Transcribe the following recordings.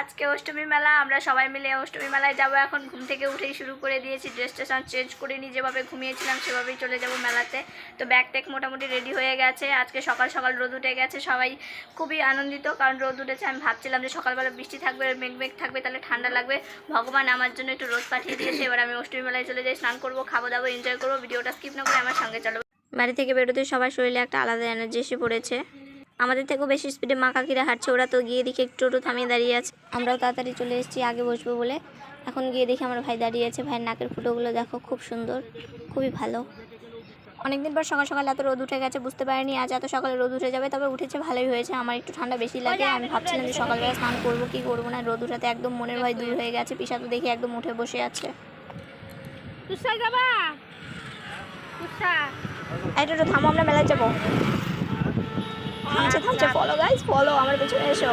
আজকে অষ্টমী মেলা, আমরা সবাই মিলে অষ্টমী মেলায় যাব। এখন ঘুম থেকে উঠেই শুরু করে দিয়েছি ড্রেস স্টেশন চেঞ্জ করে নিয়ে যেভাবে ঘুমিয়েছিলাম, সেভাবেই চলে যাব মেলাতে। তো ব্যাগ ট্যাগ মোটামুটি রেডি হয়ে গেছে। আজকে সকাল সকাল রোদ উঠে গেছে, সবাই খুবই আনন্দিত। কারণ রোদ উঠেছে, আমি ভাবছিলাম যে সকালবেলা বৃষ্টি থাকবে, মেঘ মেঘ থাকবে, তাহলে ঠান্ডা লাগবে। ভগবান আমার জন্য একটু রোদ পাঠিয়ে দিয়েছে, এবার আমি অষ্টমী মেলায় চলে যাই, স্নান করব, খাব দাবো এনজয় করব, ভিডিওটা স্কিপ না করে আমার সঙ্গে চলো। বাড়ি থেকে বেরোতে সবার শরীরে একটা আলাদা এনার্জি এসে পড়েছে। আমাদের থেকেও বেশি স্পিডে মা কাকিরা হাঁটছে ওরা তো গিয়ে দেখি একটু টোটো থামিয়ে দাঁড়িয়ে আছে। আমরাও তাড়াতাড়ি চলে এসেছি আগে বসবো বলে। এখন গিয়ে দেখি আমার ভাই দাঁড়িয়ে আছে ভাইয়ের নাকের ফুটোগুলো দেখো খুব সুন্দর খুবই ভালো। অনেকদিন পর সকাল সকাল এত রোদ উঠে গেছে বুঝতে পারিনি আজ এত সকালে রোদ উঠে যাবে তবে উঠেছে ভালোই হয়েছে। আমার একটু ঠান্ডা বেশি লাগে আমি ভাবছিলাম যে সকালবেলা স্নান করব কি করব না রোদ উঠাতে একদম মনের ভয় দূর হয়ে গেছে পিসা তো দেখি একদম উঠে বসে আছে। যাবা তুষা থামো আমরা মেলায় যাব। থামছে থামছে ফলো গাইস ফলো আমার পেছনে এসো।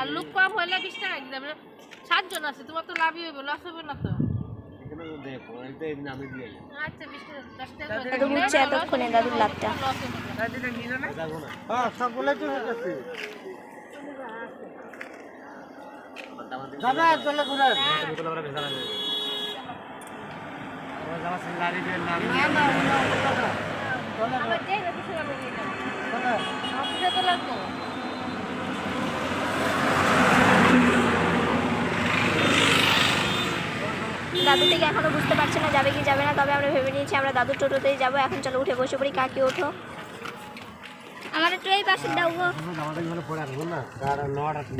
আর লোক কম হলে বিশ টাকা দিই আমরা সাতজন আছে তোমার তো লাভই হবে লস হবে না তো। আচ্ছা এতক্ষণে দাদুর লাভটা লস হবে না হ্যাঁ সব বলে তো হচ্ছে দাদা থেকে এখনও বুঝতে পারছে না যাবে কি যাবে না, তবে আমরা ভেবে নিয়েছি আমরা দাদুর টোটোতেই যাব। এখন চলো উঠে বসে পড়ি, কাকি ওঠো।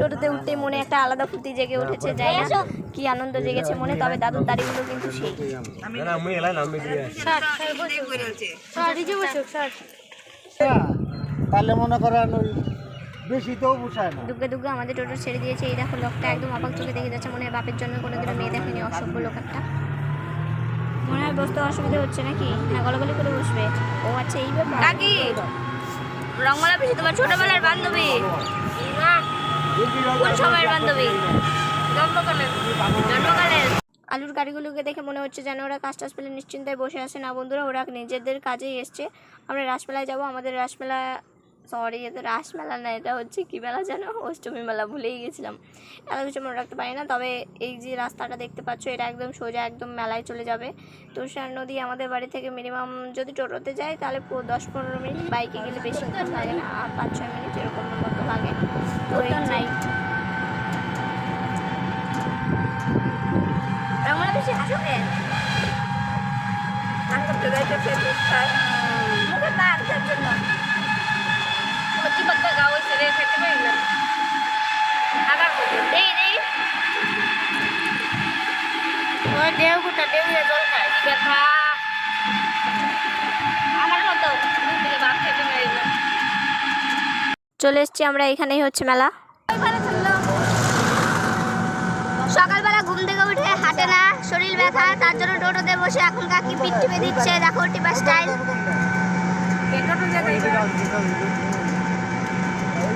টোটোতে উঠতেই মনে একটা আলাদা ফুর্তি জেগে উঠেছে, যাই না? কি আনন্দ জেগেছে মনে, তবে দাদুর দাড়িগুলো কিন্তু তাহলে মনে করেন না আমাদের টোটো ছেড়ে দিয়েছে, এই দেখো লোকটা একদম অবাক চোখে দেখে যাচ্ছে, মনে হয় বাপের জন্য কোনোদিনও মেয়ে দেখেনি, অসভ্য লোক একটা। মনে হয় বসতে অসুবিধা হচ্ছে নাকি? হ্যাঁ গলাগলি করে বসবে। ও আচ্ছা এই ব্যাপার। রঙমালা পিসি তোমার ছোটবেলার বান্ধবী। কোন সময়ের বান্ধবী? জন্মকালের আলুর গাড়িগুলোকে দেখে মনে হচ্ছে যেন ওরা কাজ টাজ পেলে নিশ্চিন্তায় বসে আছে। না বন্ধুরা, ওরা নিজেদের কাজেই এসছে। আমরা রাসমেলায় যাব, আমাদের রাসমেলা সরি এটা রাসমেলা না এটা হচ্ছে কী মেলা যেন? অষ্টমী মেলা ভুলেই গেছিলাম। এত কিছু মনে রাখতে পারি না তবে এই যে রাস্তাটা দেখতে পাচ্ছ এটা একদম সোজা একদম মেলায় চলে যাবে। তুষার নদী আমাদের বাড়ি থেকে মিনিমাম যদি টোটোতে যাই তাহলে দশ পনেরো মিনিট বাইকে গেলে বেশিক্ষণ লাগে না আর পাঁচ ছয় মিনিট এরকম মতো লাগে। তো এই নাই। রঙলা বেশি হাসো কেন আচ্ছা তোরা চলে এসছি আমরা, এখানেই হচ্ছে মেলা। সকালবেলা ঘুম থেকে উঠে হাঁটে না, শরীর ব্যথা, তার জন্য টোটোতে বসে এখন কাকি পিঠ টিপে দিচ্ছে, দেখো টিপা স্টাইল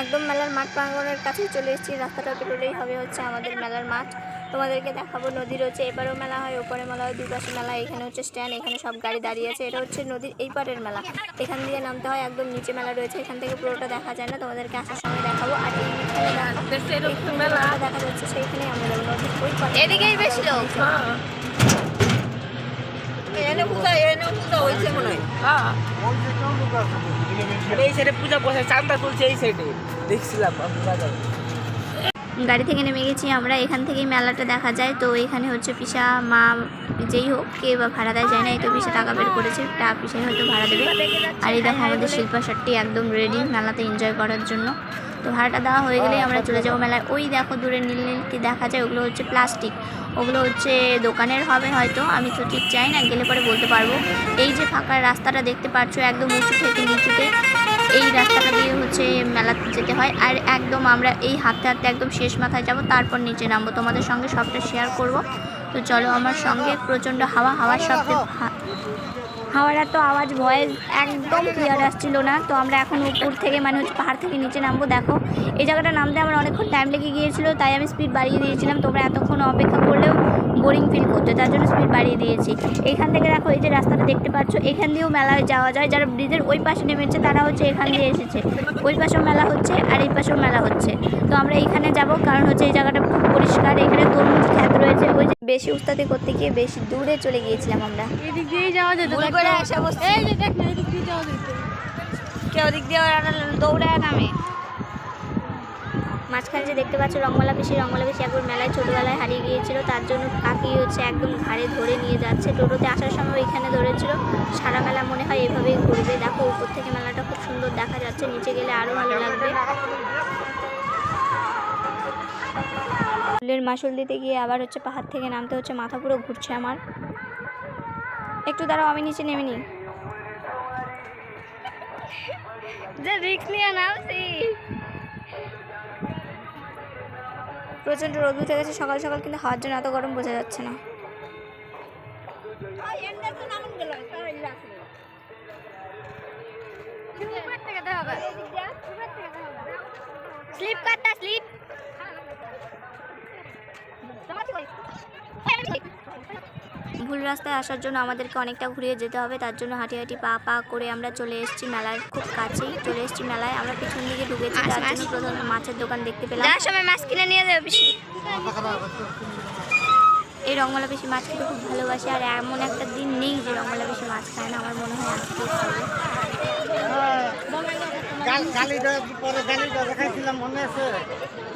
একদম মেলার মাঠ প্রাঙ্গণের কাছে চলে এসেছি। রাস্তাটা পেরোলেই হবে হচ্ছে আমাদের মেলার মাঠ। তোমাদেরকে দেখাবো নদী রয়েছে এবারেও মেলা হয় ওপরে মেলা হয় দুপাশে মেলা এখানে হচ্ছে স্ট্যান্ড এখানে সব গাড়ি দাঁড়িয়ে আছে। এটা হচ্ছে নদীর এই পারের মেলা। এখান দিয়ে নামতে হয় একদম নিচে মেলা রয়েছে। এখান থেকে পুরোটা দেখা যায় না তোমাদেরকে আসার সময় দেখাবো। আর এই মেলা। দেখা যাচ্ছে সেইখানে আমরা যাব। নদীর ওই পারে এদিকেই বেশি লোক। এনে পূজা এনে পূজা হয়েছে মনে হয়। হ্যাঁ। এই সাইডে পূজা বসে চান্দা তুলছে এই সাইডে দেখছিলাম গাড়ি থেকে নেমে গেছি আমরা, এখান থেকেই মেলাটা দেখা যায়। তো এখানে হচ্ছে পিসা, মা, যেই হোক, কে বা ভাড়া দেয় যায় না এই তো পিসা টাকা বের করেছে। টা পিসাই হয়তো ভাড়া দেবে। আর এই দেখো, আমাদের শিল্পা শার্টটি একদম রেডি মেলাতে এনজয় করার জন্য। তো ভাড়াটা দেওয়া হয়ে গেলেই আমরা চলে যাব মেলায়। ওই দেখো, দূরে নীল নীল কি দেখা যায়, ওগুলো হচ্ছে প্লাস্টিক ওগুলো হচ্ছে দোকানের হবে হয়তো, আমি তো ঠিক চাই না, গেলে পরে বলতে পারব। এই যে ফাঁকা রাস্তাটা দেখতে পাচ্ছ একদম উঁচু থেকে নিচুতে। এই রাস্তাটা দিয়ে হচ্ছে মেলাতে যেতে হয়। আর একদম আমরা এই হাঁটতে হাঁটতে একদম শেষ মাথায় যাব, তারপর নিচে নামবো। তোমাদের সঙ্গে সবটা শেয়ার করব। তো চলো আমার সঙ্গে প্রচণ্ড হাওয়া, হাওয়ার শব্দে হাওয়ার এত আওয়াজ ভয়েস একদম ক্লিয়ার আসছিল না। তো আমরা এখন উপর থেকে মানে হচ্ছে পাহাড় থেকে নিচে নামবো। দেখো, এই জায়গাটা নামতে আমার অনেকক্ষণ টাইম লেগে গিয়েছিল, তাই আমি স্পিড বাড়িয়ে দিয়েছিলাম। তোমরা এতক্ষণ অপেক্ষা করলেও বোরিং ফিল করতে তার জন্য স্পিড বাড়িয়ে দিয়েছি। এখান থেকে দেখো এই যে রাস্তাটা দেখতে পাচ্ছ এখান দিয়েও মেলায় যাওয়া যায়। যারা ব্রিজের ওই পাশে নেমেছে তারা হচ্ছে এখান দিয়ে এসেছে। ওই পাশেও মেলা হচ্ছে আর এই পাশেও মেলা হচ্ছে। তো আমরা এইখানে যাব কারণ হচ্ছে এই জায়গাটা খুব পরিষ্কার। এখানে তরমুজ খ্যাত রয়েছে। ওই যে বেশি উস্তাদি করতে গিয়ে বেশি দূরে চলে গিয়েছিলাম আমরা। এদিক দিয়েই যাওয়া যেত কেউ দিক দিয়ে দৌড়ায় নামে মাঝখানে যে দেখতে পাচ্ছ রংমালা পিসি রংমালা পিসি একবার মেলায় ছোটোবেলায় হারিয়ে গিয়েছিল। তার জন্য কাকি হচ্ছে একদম ঘাড়ে ধরে নিয়ে যাচ্ছে। টোটোতে আসার সময় এখানে ধরেছিল। সারা মেলা মনে হয় এভাবেই ঘুরবে। দেখো, উপর থেকে মেলাটা খুব সুন্দর দেখা যাচ্ছে। নিচে গেলে আরও ভালো লাগবে। ফুলের মাসুল দিতে গিয়ে আবার হচ্ছে পাহাড় থেকে নামতে হচ্ছে। মাথা পুরো ঘুরছে আমার। একটু দাঁড়াও, আমি নিচে নেমে নিই। যে রিক্স নিয়ে নামছি। প্রচণ্ড রোদ উঠে গেছে সকাল সকাল কিন্তু হাওয়ার জন্য এত গরম বোঝা যাচ্ছে না। রাস্তায় আসার জন্য আমাদেরকে অনেকটা ঘুরিয়ে যেতে হবে। তার জন্য হাঁটি হাঁটি পা পা করে আমরা চলে এসেছি মেলার খুব কাছেই। চলে এসেছি মেলায়। আমরা পিছন দিকে ঢুকেছি। তার জন্য প্রথমে মাছের দোকান দেখতে পেলাম। সময় মাছ কিনে নিয়ে যাবে এই রঙলা বেশি মাছ খেতে খুব ভালোবাসে। আর এমন একটা দিন নেই যে রঙলা বেশি মাছ খায় না। আমার মনে হয় আজকে খাবে গালিটা পরে গালিটা দেখাইছিলাম মনে আছে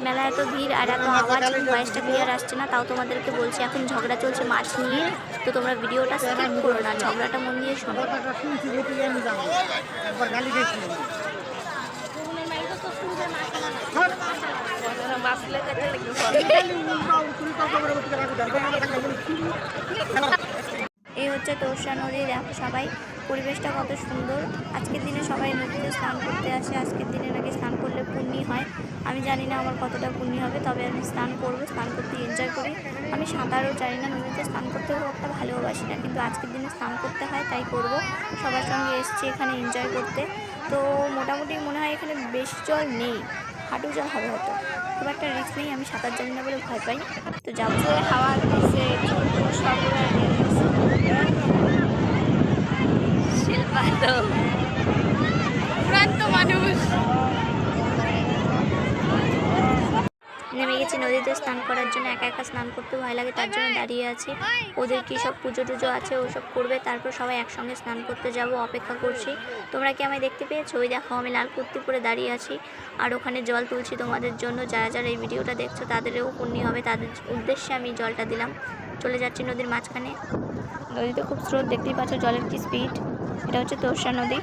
মেলা এত ভিড় আর এত আওয়াজ ভয়েসটা ক্লিয়ার আসছে না তাও তোমাদেরকে বলছি এখন ঝগড়া চলছে মাছ নিয়ে তো তোমরা ভিডিওটা স্কিপ করো না ঝগড়াটা মন দিয়ে শোনো। কথাটা এই হচ্ছে তোরসা নদী। দেখো, সবাই পরিবেশটা কত সুন্দর। আজকের দিনে সবাই নদীতে স্নান করতে আসে। আজকের দিনে নাকি স্নান করলে পুণ্যি হয়। আমি জানি না আমার কতটা পুণ্যি হবে, তবে আমি স্নান করব, স্নান করতে এনজয় করি। আমি সাঁতারও জানি না, নদীতে স্নান করতে খুব একটা ভালোবাসি না, কিন্তু আজকের দিনে স্নান করতে হয়, তাই করব। সবার সঙ্গে এসছি এখানে এনজয় করতে। তো মোটামুটি মনে হয় এখানে বেশি জল নেই, হাঁটু জল হবে হয়তো। খুব একটা রিস্ক নেই, আমি সাঁতার জানি না বলে ভয় পাই। তো যাব। হাওয়া দিচ্ছে know. নদীতে স্নান করার জন্য একা একা স্নান করতে ভয় লাগে, তার জন্য দাঁড়িয়ে আছি। ওদের কি সব পুজো টুজো আছে, ওসব করবে, তারপর সবাই একসঙ্গে স্নান করতে যাব, অপেক্ষা করছি। তোমরা কি আমায় দেখতে পেয়েছ? ওই দেখো, আমি লাল কুর্তি পরে দাঁড়িয়ে আছি, আর ওখানে জল তুলছি তোমাদের জন্য। যারা যারা এই ভিডিওটা দেখছ, তাদেরও পুণ্যি হবে, তাদের উদ্দেশ্যে আমি জলটা দিলাম। চলে যাচ্ছি নদীর মাঝখানে। নদীতে খুব স্রোত, দেখতেই পাচ্ছ জলের কি স্পিড এটা হচ্ছে তোরসা নদী।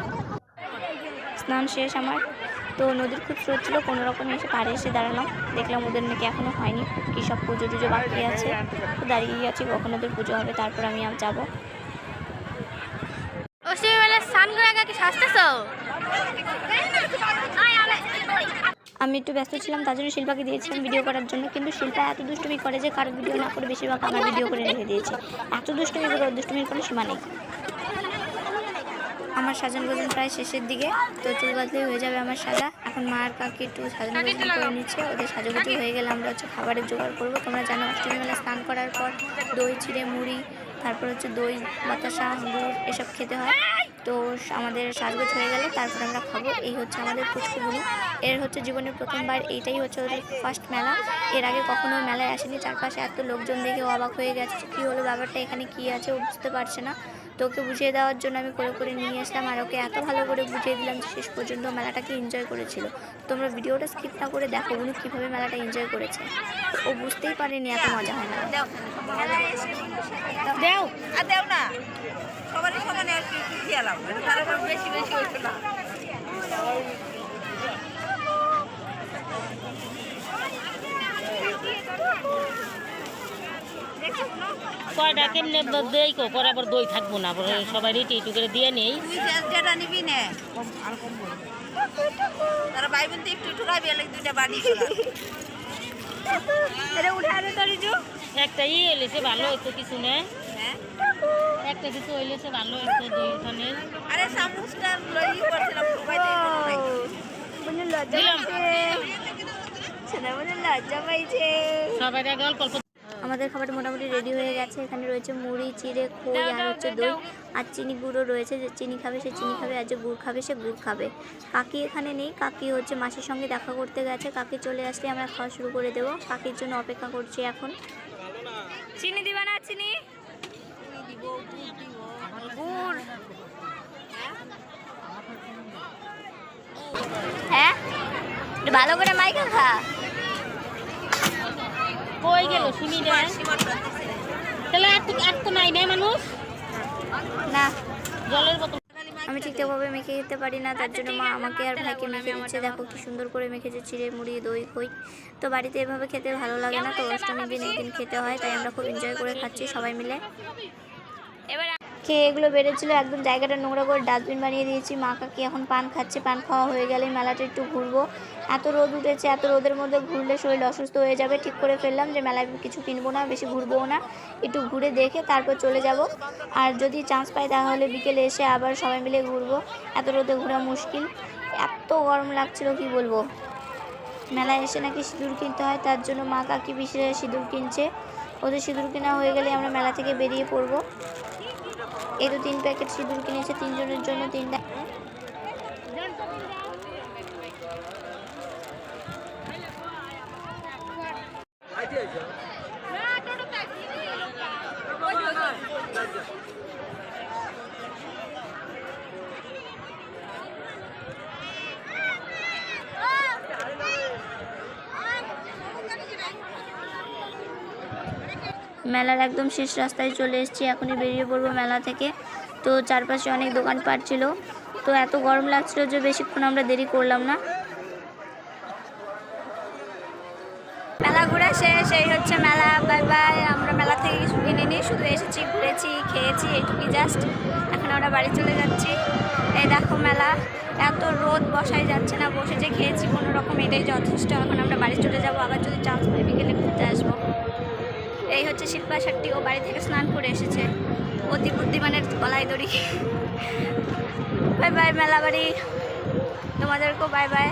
স্নান শেষ আমার। তো নদীর খুব স্রোত ছিল কোনো রকমে এসে পাড়ে এসে দাঁড়ালাম। দেখলাম ওদের নাকি এখনও হয়নি কী সব পুজো টুজো বাকি আছে। তো দাঁড়িয়ে আছি কখন ওদের পুজো হবে তারপর আমি আর যাব। অষ্টমী স্নান করে আগে সাজতেছ? আমি একটু ব্যস্ত ছিলাম তার জন্য শিল্পাকে দিয়েছিলাম ভিডিও করার জন্য কিন্তু শিল্পা এত দুষ্টুমি করে যে কারও ভিডিও না করে বেশিরভাগ আমার ভিডিও করে রেখে দিয়েছে। এত দুষ্টুমি করে দুষ্টুমির কোনো সীমা নেই। আমার সাজান গোজন প্রায় শেষের দিকে। তো চুল বাঁধলেই হয়ে যাবে আমার সাজা। এখন মা আর কাকি একটু সাজান গোজন করে নিচ্ছে। ওদের সাজাগুজি হয়ে গেলে আমরা হচ্ছে খাবারের জোগাড় করব। তোমরা জানো অষ্টমী মেলা স্নান করার পর দই চিড়ে মুড়ি তারপর হচ্ছে দই বাতাসা গুড় এসব খেতে হয়। তো আমাদের সাজগোজ হয়ে গেলে তারপর আমরা খাব। এই হচ্ছে আমাদের পুষ্পগুলি এর হচ্ছে জীবনের প্রথমবার। এইটাই হচ্ছে ওদের ফার্স্ট মেলা। এর আগে কখনো মেলায় আসেনি। চারপাশে এত লোকজন দেখে অবাক হয়ে গেছে কী হলো ব্যাপারটা এখানে কী আছে ও বুঝতে পারছে না। তো ওকে বুঝিয়ে দেওয়ার জন্য আমি করে করে নিয়ে আসলাম আর ওকে এত ভালো করে বুঝিয়ে দিলাম যে শেষ পর্যন্ত মেলাটাকে এনজয় করেছিল। তোমরা ভিডিওটা স্কিপ না করে দেখো উনি কীভাবে মেলাটা এনজয় করেছে। ও বুঝতেই পারেনি এত মজা হয় না। দেও। আর দেও না। সবারই সমানে আর কি কি খেয়ালাম বেশি বেশি হইতো কয়টা কেমনে দই কো পরে আবার দই থাকব না পরে সবাই রিটি ইটু করে দিয়ে নেই। তুই যে- যেটা নিবি নে। তারা ভাই বোন একটু একটু খাবি এলে দুইটা বাড়ি এটা উঠে আরে তো রিজু। একটা ই ভালো হইতো কিছু না। হ্যাঁ। একটা কিছু ভালো হইতো দুই খানের আরে সামুসটা লই করছিলাম সবাই দিলাম। অল্প আমাদের খাবার মোটামুটি রেডি হয়ে গেছে। এখানে রয়েছে মুড়ি, চিড়ে, খই আর হচ্ছে দই। আর চিনি গুঁড়ো রয়েছে, যে চিনি খাবে সে চিনি খাবে, আর যে গুড় খাবে সে গুড় খাবে। কাকি এখানে নেই, কাকি হচ্ছে মাসির সঙ্গে দেখা করতে গেছে। কাকি চলে আসলে আমরা খাওয়া শুরু করে দেবো। কাকির জন্য অপেক্ষা করছি এখন। চিনি দিবা না, চিনি? হ্যাঁ? ভালো করে মাইকা খা। কই গেল শুনি রে তাহলে আর তো আর তো নাই নাই মানুষ? না। জলের বোতল। আমি ঠিকঠাকভাবে মেখে খেতে পারি না তার জন্য মা আমাকে আর ভাইকে মেখে দিচ্ছে দেখো কি সুন্দর করে মেখেছে চিড়ে মুড়ি দই খই তো বাড়িতে এভাবে খেতে ভালো লাগে না তো অষ্টমীর দিন একদিন খেতে হয় তাই আমরা খুব এনজয় করে খাচ্ছি সবাই মিলে। খেয়ে এগুলো বেড়েছিল, একদম জায়গাটা নোংরা করে ডাস্টবিন বানিয়ে দিয়েছি। মা কাকি এখন পান খাচ্ছে, পান খাওয়া হয়ে গেলে মেলাটা একটু ঘুরবো। এত রোদ উঠেছে, এত রোদের মধ্যে ঘুরলে শরীর অসুস্থ হয়ে যাবে। ঠিক করে ফেললাম যে মেলায় কিছু কিনবো না, বেশি ঘুরবো না। একটু ঘুরে দেখে তারপর চলে যাব। আর যদি চান্স পাই তাহলে বিকেলে এসে আবার সবাই মিলে ঘুরবো। এত রোদে ঘোরা মুশকিল। এত গরম লাগছিল, কি বলব? মেলায় এসে নাকি সিঁদুর কিনতে হয়, তার জন্য মা কাকি বিশেষ সিঁদুর কিনছে। ওদের সিঁদুর কেনা হয়ে গেলে আমরা মেলা থেকে বেরিয়ে পড়ব। এই তো তিন প্যাকেট সিঁদুর কিনেছে তিনজনের জন্য তিনটা মেলার একদম শেষ রাস্তায় চলে এসেছি, এখনই বেরিয়ে পড়ব মেলা থেকে। তো চারপাশে অনেক দোকানপাট ছিল। তো এত গরম লাগছিল যে বেশিক্ষণ আমরা দেরি করলাম না। মেলা ঘুরে শেষ, এই হচ্ছে মেলা বাই বাই আমরা মেলা থেকে কিছু কিনিনি শুধু এসেছি, ঘুরেছি, খেয়েছি, এইটুকুই জাস্ট এখন আমরা বাড়ি চলে যাচ্ছি। এই দেখো মেলা, এত রোদ, বসাই যাচ্ছে না, বসে যে খেয়েছি, কোনো রকম এটাই যথেষ্ট। এখন আমরা বাড়ি চলে যাব, আবার যদি চান্স পাই, বিকেলে ঘুরতে আসব। এই হচ্ছে শিল্পা শেট্টি ও বাড়ি থেকে স্নান করে এসেছে। অতি বুদ্ধিমানের গলায় দড়ি। বাই বাই মেলা বাড়ি তোমাদেরকেও বাই বাই।